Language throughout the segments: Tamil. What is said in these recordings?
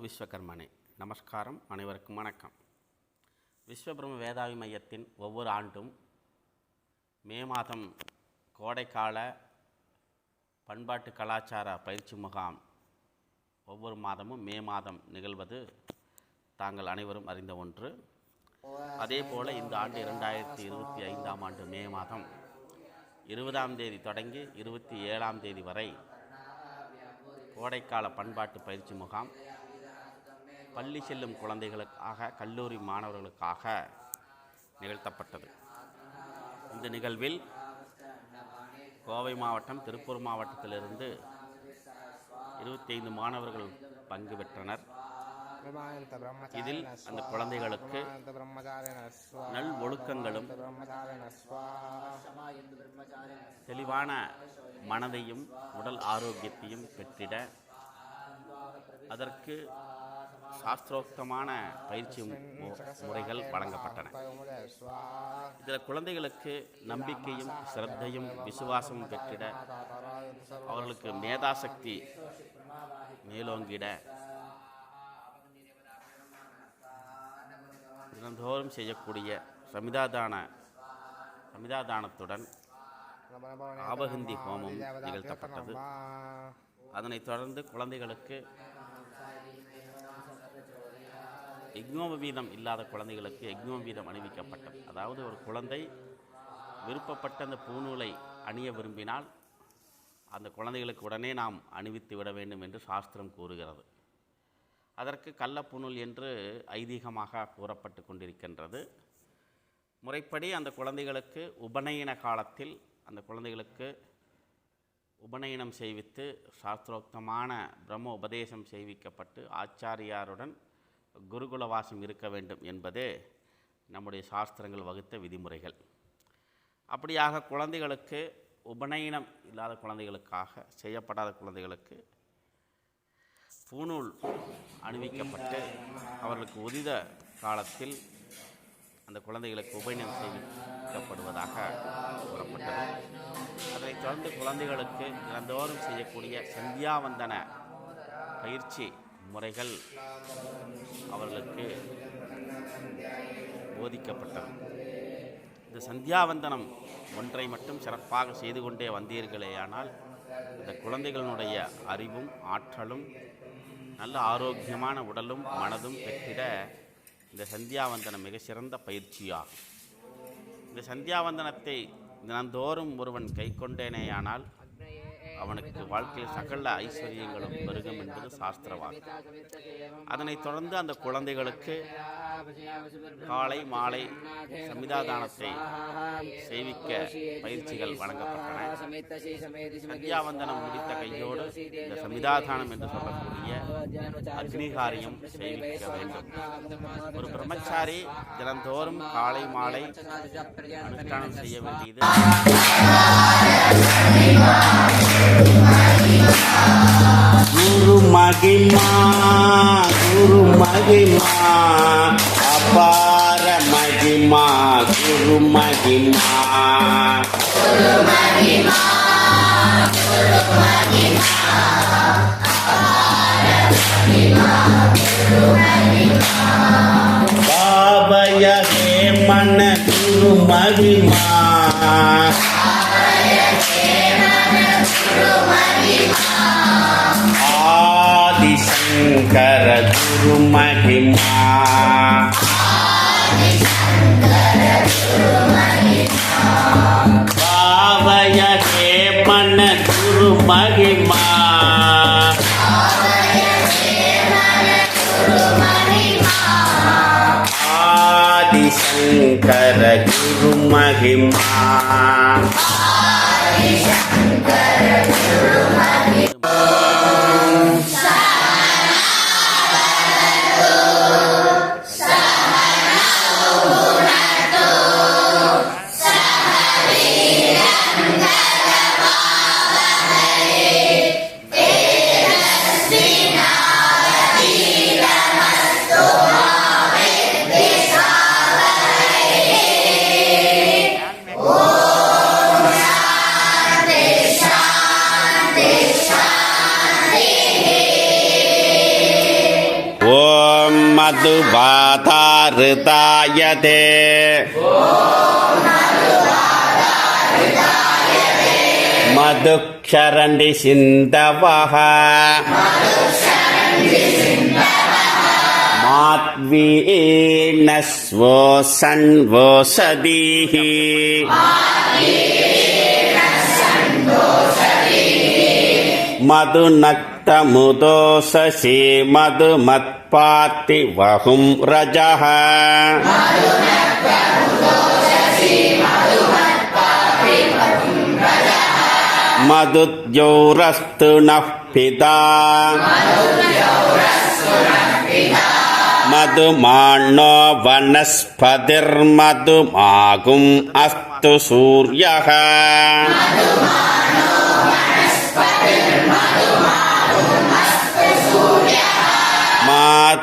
விஸ்வகர்மனே. நமஸ்காரம். அனைவருக்கும் வணக்கம். விஸ்வபிரம வேதாவி மையத்தின் ஒவ்வொரு ஆண்டும் மே மாதம் கோடைக்கால பண்பாட்டு கலாச்சார பயிற்சி முகாம் ஒவ்வொரு மாதமும் மே மாதம் நிகழ்வது தாங்கள் அனைவரும் அறிந்த ஒன்று. அதே போல் இந்த ஆண்டு இரண்டாயிரத்தி இருபத்தி ஐந்தாம் ஆண்டு மே மாதம் இருபதாம் தேதி தொடங்கி இருபத்தி ஏழாம் தேதி வரை கோடைக்கால பண்பாட்டு பயிற்சி முகாம் பள்ளி செல்லும் குழந்தைகளுக்காக கல்லூரி மாணவர்களுக்காக நிகழ்த்தப்பட்டது. இந்த நிகழ்வில் கோவை மாவட்டம் திருப்பூர் மாவட்டத்திலிருந்து இருபத்தி ஐந்து மாணவர்கள் பங்கு பெற்றனர். இதில் அந்த குழந்தைகளுக்கு நல் ஒழுக்கங்களும் தெளிவான மனதையும் உடல் ஆரோக்கியத்தையும் பெற்றிட அதற்கு சாஸ்திரோக்தமான பயிற்சி முறைகள் வழங்கப்பட்டன. இதில் குழந்தைகளுக்கு நம்பிக்கையும் சிரத்தையும் விசுவாசமும் பெற்றிட அவர்களுக்கு மேதாசக்தி மேலோங்கிட தினந்தோறும் செய்யக்கூடிய சமிதாதான சமிதாதானத்துடன் ஆபகந்தி ஹோமம் நிகழ்த்தப்பட்டது. அதனைத் தொடர்ந்து குழந்தைகளுக்கு எக்னோம வீதம் இல்லாத குழந்தைகளுக்கு யக்ஞோப வீதம் அணிவிக்கப்பட்டது. அதாவது ஒரு குழந்தை விருப்பப்பட்ட அந்த பூநூலை அணிய விரும்பினால் அந்த குழந்தைகளுக்கு உடனே நாம் அணிவித்து விட வேண்டும் என்று சாஸ்திரம் கூறுகிறது. அதற்கு கள்ளப்புணூல் என்று ஐதீகமாக கூறப்பட்டு கொண்டிருக்கின்றது. முறைப்படி அந்த குழந்தைகளுக்கு உபநயன காலத்தில் அந்த குழந்தைகளுக்கு உபநயனம் செய்வித்து சாஸ்திரோக்தமான பிரம்ம உபதேசம் செய்விக்கப்பட்டு ஆச்சாரியாருடன் குருகுலவாசம் இருக்க வேண்டும் என்பதே நம்முடைய சாஸ்திரங்கள் வகுத்த விதிமுறைகள். அப்படியாக குழந்தைகளுக்கு உபநயனம் இல்லாத குழந்தைகளுக்காக செய்யப்படாத குழந்தைகளுக்கு பூநூல் அணிவிக்கப்பட்டு அவர்களுக்கு உதித காலத்தில் அந்த குழந்தைகளுக்கு உபநயனம் செய்விக்கப்படுவதாக கூறப்பட்டது. அதனைத் தொடர்ந்து குழந்தைகளுக்கு தினந்தோறும் செய்யக்கூடிய சந்தியாவந்தன பயிற்சி முறைகள் அவர்களுக்கு போதிக்கப்பட்டது இந்த சந்தியாவந்தனம் ஒன்றை மட்டும் சிறப்பாக செய்து கொண்டே வந்தீர்களேயானால் இந்த குழந்தைகளினுடைய அறிவும் ஆற்றலும் நல்ல ஆரோக்கியமான உடலும் மனதும் பெற்றிட இந்த சந்தியாவந்தனம் மிக சிறந்த பயிற்சியாகும். இந்த சந்தியாவந்தனத்தை தினந்தோறும் ஒருவன் கை கொண்டேனேயானால் அவனுக்கு வாழ்க்கையில் சகல ஐஸ்வர்யங்களும் பெருகும் என்பது சாஸ்திரவாதம். அதனைத் தொடர்ந்து அந்த குழந்தைகளுக்கு காலை மாலை சமிதாதானத்தை செய்விக்க பயிற்சிகள் வழங்கப்பட்டன. சத்யாவந்தனம் முடித்த கையோடு இந்த சமிதாதானம் என்று சொல்லக்கூடிய அக்னிகாரியம் செய்விக்க வேண்டும். ஒரு பிரம்மச்சாரி தினந்தோறும் காலை மாலை அனுஷ்டானம் செய்ய வேண்டியது குரு மகிமா குரு மகிமா அபார மகிமா குரு மகிமா. பாபய ஹே மன குரு மகிமா ஆதிசங்கர குரு மகிமா. பாவய ஹே மன குரு மகிமா ஆதிசங்கர குருமகிமா. मधुवातारृतायते मधुक्षरण्डि सिन्धवः मात्वीनः स्वसन्वोषधीः मधुनक्तमुदोषसि मधुमत् वहुं रजः मधुद्यौरस्तु नः पिता मधुमान्नो वनस्पतिर्मधुमागुम् अस्तु सूर्यः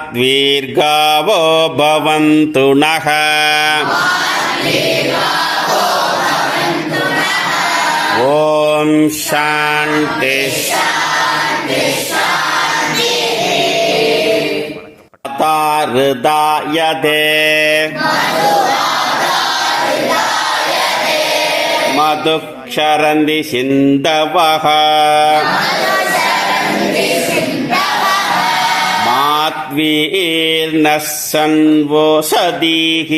माद्वीर्गावो भवन्तु नः ॐ शान्ति हृदायते मधुक्षरन्ति सिन्धवः मात्वीर्नः सन्वोषधीः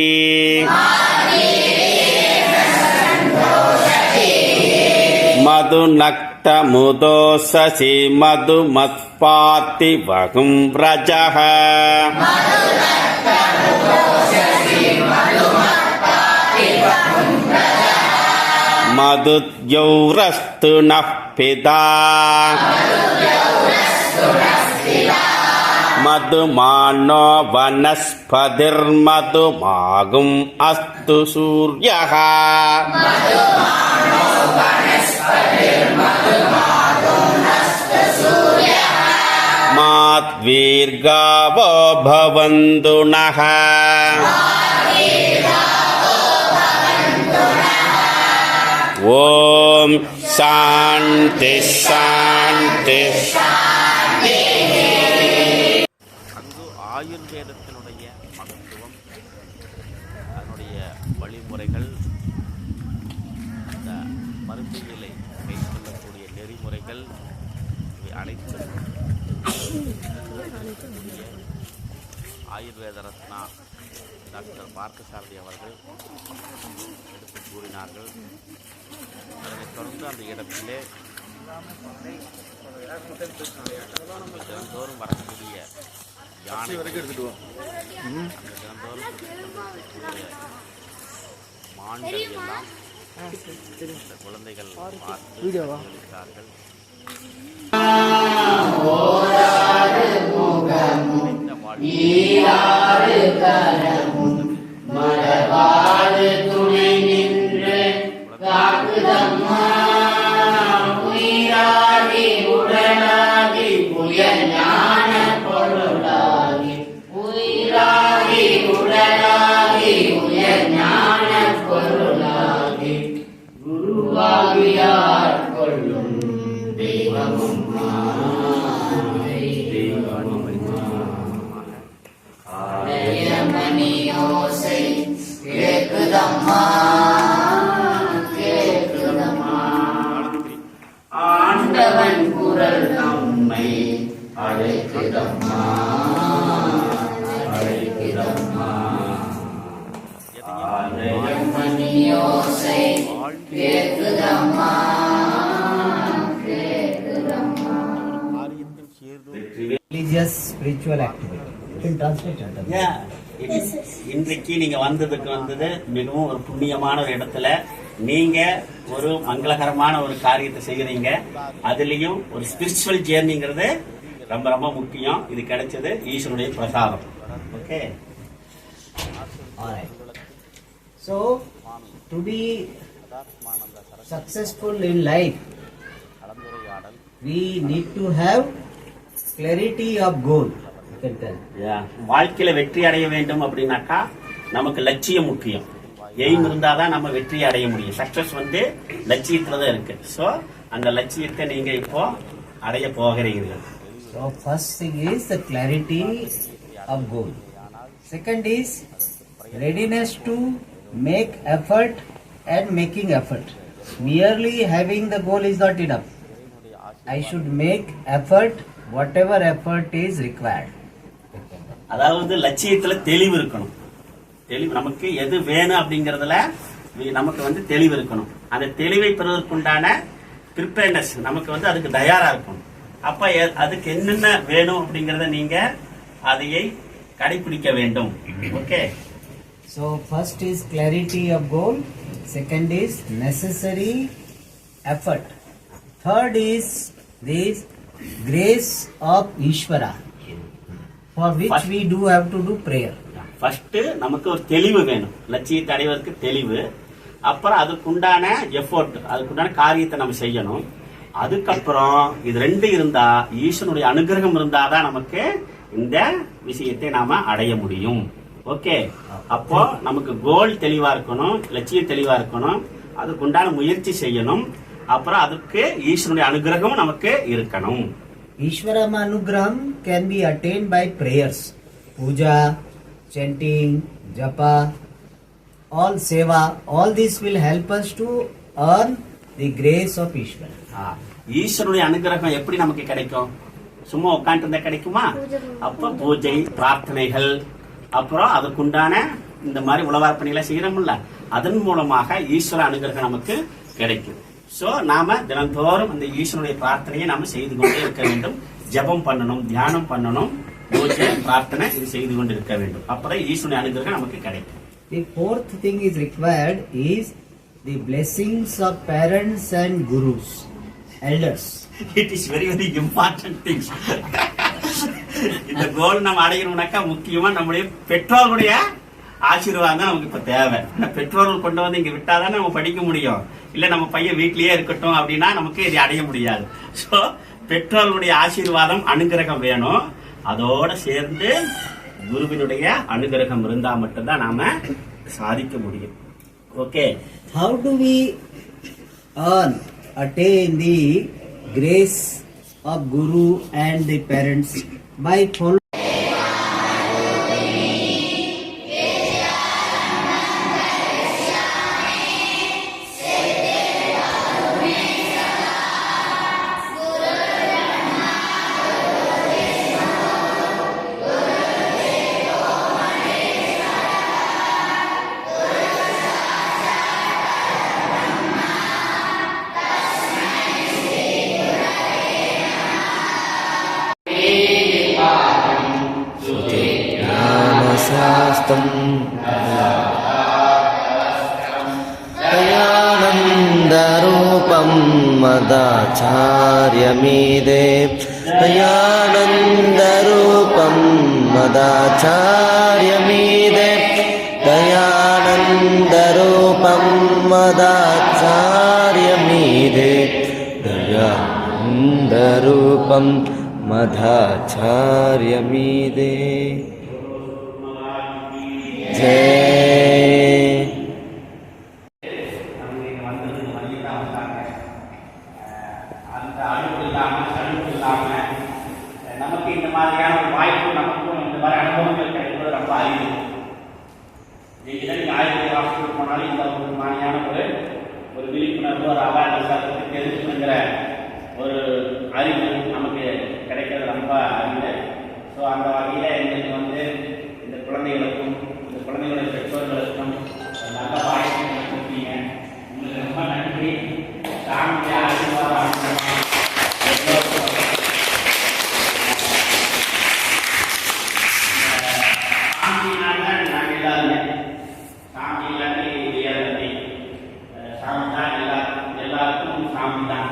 मधुनक्तमुदोषसि मधुमत्पाति वहुं व्रजः। मधुद्यौरस्तु नः पिता मधुमानो वनस्पतिर्मधुमागुम् अस्तु सूर्यः माद्वीर्गावो भवन्तु नः ॐ शान्ति शान्ति। அனைத்தும் ஆயுர்வேத ரத்னா டாக்டர் பார்த்தசாரதி அவர்கள் எடுத்து கூறினார்கள். அதனைத் தொடர்ந்து அந்த இடத்திலே தினந்தோறும் வரக்கூடிய யானை அந்த தினந்தோறும் மான்கள் எல்லாம் குழந்தைகள் பார்த்து அளித்தார்கள் இந்த வாழ்வில் ஆண்டவன் குரல் நம்மை அழைக்குதம்மா அழைக்குதம்மா ஆலயம் மணியோசை religious spiritual activity. Translate. Yeah. இன்- இன்றைக்கு நீங்க வந்ததுக்கு வந்தது மிகவும் ஒரு புண்ணியமான ஒரு இடத்துல நீங்க ஒரு மங்களகரமான ஒரு காரியத்தை செய்யறீங்க. அதுலயும் ஒரு ஸ்பிரிச்சுவல் ஜேர்னிங்கிறது ரொம்ப ரொம்ப முக்கியம். இது கிடைச்சது ஈஸ்வருடைய பிரசாதம். Okay so to be successful in life we need to need clarity of goal வாழ்க்கையில வெற்றி அடைய வேண்டும் அப்படின்னாக்கா நமக்கு லட்சியம் முக்கியம். எய்ம் இருந்தாதான் நம்ம வெற்றி அடைய முடியும் சக்சஸ் வந்து லட்சியத்துல தான் இருக்கு சோ அந்த லட்சியத்தை நீங்க இப்போ அடைய போகிறீர்கள் So, first thing is the clarity of goal. Second is readiness to make effort and making effort. Merely having the goal is not enough. I should make effort, whatever effort is required. அதாவது லட்சியத்துல தெளிவு இருக்கணும் தெளிவு. நமக்கு எது வேணும் அப்படிங்கறதுல நமக்கு வந்து தெளிவு இருக்கணும். அந்த தெளிவை பெறுவதற்குண்டான ப்ரிப்பேர்னஸ் நமக்கு வந்து அதுக்கு தயாரா இருக்கணும். அப்ப அதுக்கு என்னென்ன வேணும் அப்படிங்கறத நீங்க அதையை கடைபிடிக்க வேண்டும். Okay? So first is clarity of goal, second is necessary effort, third is this grace of Ishvara, for which we do have to do prayer. First நமக்கு ஒரு தெளிவு வேணும். லட்சியத்தை அடைவதற்கு தெளிவு. அப்புறம் அதுக்குண்டான எஃபோர்ட் அதுக்குண்டான காரியத்தை நம்ம செய்யணும். அதுக்கப்புறம் இது ரெண்டு இருந்தா ஈஸ்வனுடைய அனுகிரகம் இருந்தாதான் நமக்கு இந்த விஷயத்தை நாம அடைய முடியும். ஓகே அப்போ நமக்கு கோல் தெளிவா இருக்கணும் லட்சியம் தெளிவா இருக்கணும். அதுக்குண்டான முயற்சி செய்யணும். அப்புறம் அதுக்கு ஈஸ்வனுடைய அனுகிரகம் நமக்கு இருக்கணும். ஈஸ்வரம் அனுகிரகம் can be attained by prayers puja chanting, japa, all seva, all this will help us to earn the grace of Ishvara. ஆ, ஈஸ்வருடைய அனுகிரகம் எப்படி நமக்கு கிடைக்கும்? சும்மா உட்காந்துருந்தா கிடைக்குமா? அப்ப பூஜை பிரார்த்தனைகள் அப்புறம் அதுக்குண்டான இந்த மாதிரி உழவார் பணிகளை செய்யறோம்ல அதன் மூலமாக ஈஸ்வர அனுகிரகம் நமக்கு கிடைக்கும். சோ நாம தினந்தோறும் அந்த ஈஸ்வருடைய பிரார்த்தனையை நாம செய்து கொண்டே இருக்க வேண்டும். ஜெபம் பண்ணணும் தியானம் பண்ணணும். பூஜை பிரார்த்தனை இது செய்து கொண்டு இருக்க வேண்டும். அப்பதான் ஈஸ்வருடைய அனுகிரகம் நமக்கு கிடைக்கும். The fourth thing is required is the blessings of parents and gurus, elders. It is very very important things இந்த கோல் நம்ம அடையணும்னாக்கா முக்கியமா நம்முடைய பெற்றோர்களுடைய ஆசீர்வாதம் தான் நமக்கு இப்ப தேவை. ஏன்னா பெற்றோர்கள் கொண்டு வந்து இங்க விட்டாதான் நம்ம படிக்க முடியும். இல்ல நம்ம பையன் வீட்லயே இருக்கட்டும் அப்படின்னா நமக்கு இதை அடைய முடியாது. சோ பெற்றோர்களுடைய ஆசீர்வாதம் அனுகிரகம் வேணும். அதோட சேர்ந்து குருவினுடைய அனுகிரகம் இருந்தா மட்டும்தான் நாம சாதிக்க முடியும் okay How do we earn, attain the grace of Guru and the parents? By following मदाचार्यमीदे दयानन्दरूपं मदाचार्यमीदे दयानन्दरूपं मदाचार्यमीदे जय அந்த அழுப்பு இல்லாம சலுப்பு இல்லாம நமக்கு இந்த மாதிரியான ஒரு வாய்ப்பு நமக்கும் இந்த மாதிரி அனுபவங்கள் கிடைப்பது ரொம்ப அறிவு இன்னைக்கு தான் நீங்கள் ஆயிரத்தி ஹாஸ்பிட்டல் போனாலும் இந்த ஒரு மாதிரியான ஒரு ஒரு விழிப்புணர்வு ஒரு அவேர்னஸாக தெரிஞ்சுக்கணுங்கிற ஒரு அறிவு நமக்கு கிடைக்கிறது ரொம்ப அறிவு ஸோ அந்த வகையில் எங்களுக்கு வந்து இந்த குழந்தைகளுக்கும் இந்த குழந்தைகளுக்கு பெற்றோர்களுக்கும் ஒரு நல்ல வாய்ப்பு எனக்கு கொடுத்தீங்க உங்களுக்கு ரொம்ப நன்றி சாமியை ஆசீர்வாதம் எல்லோருக்கும் சாமினால நாங்கள் எல்லாருமே சாமி இல்லாட்டி உயர்ந்தது சாமி தான் எல்லா எல்லாருக்கும் சாமி தான்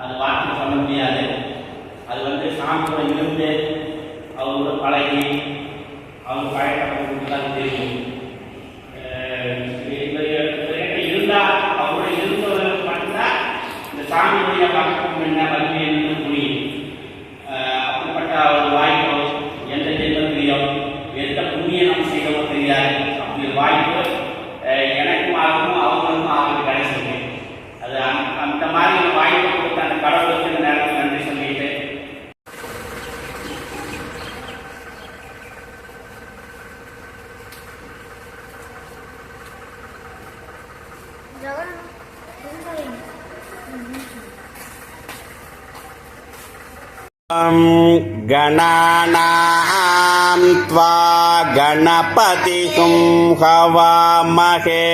அது வார்த்தை சொல்ல முடியாது அது வந்து சாமியோட இருந்து அவங்களோட பழகி அவங்க பழக்கப்பட்டு தான் தெரியும். அஹ் இவர் இவர்கிட்ட இருந்தா அவரோட இருந்தவர்களுக்கு மட்டும்தான் இந்த சாமி பழக்கம் என்ன என்ன गणानां त्वा गणपतिं हवामहे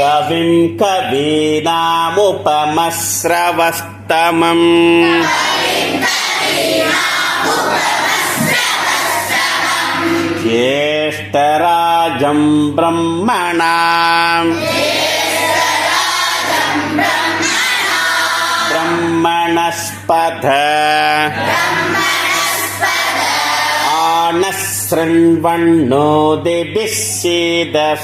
कविं कवीनामुपमस्रवस्तमम् ज्येष्ठराजं ब्रह्मणाम् ब्रह्मणस्पथ आनः शृण्वन्नो दिभिः सीदसादनम्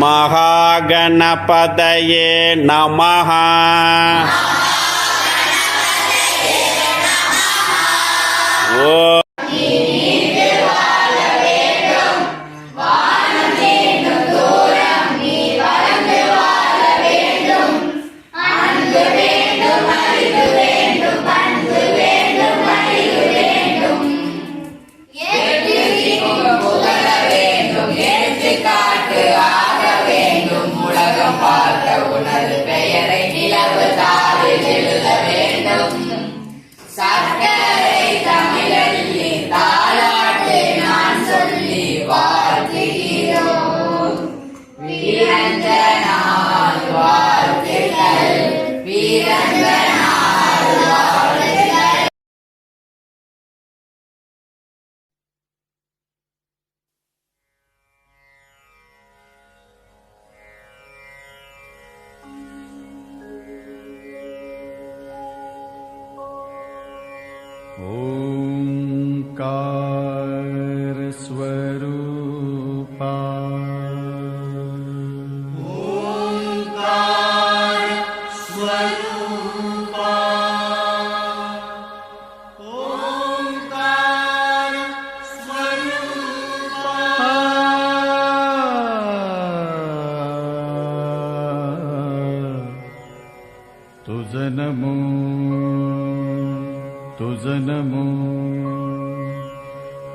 மகாகணபதயே நமஹா. ஓ तुज नमो तुज नमो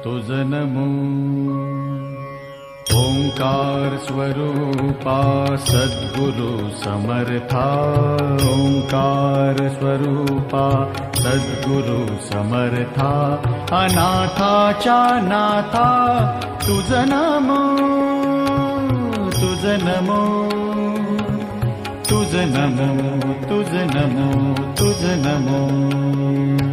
तुज नमो ओङ्कार स्वरूपा सद्गुरु समर्था। ओङ्कार स्वरूपा सद्गुरु समर्था। अनाथा च नाथा तुज नमो तुज नमो नमो तुझ नमो तुझ नमो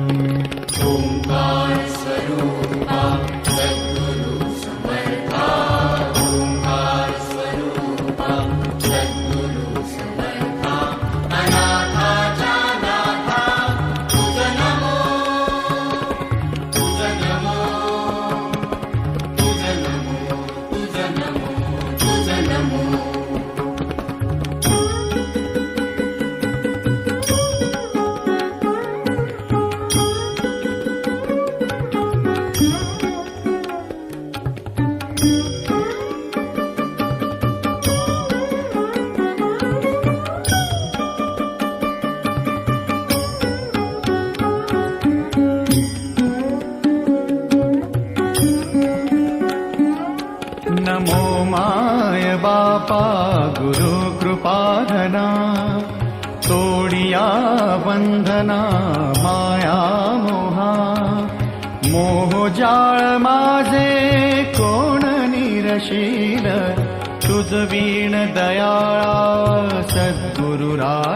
बंधना माया मोहा. मोह जाळ माझे कोण निरशील? तुझ वीण दयाळा सद्गुरुरा.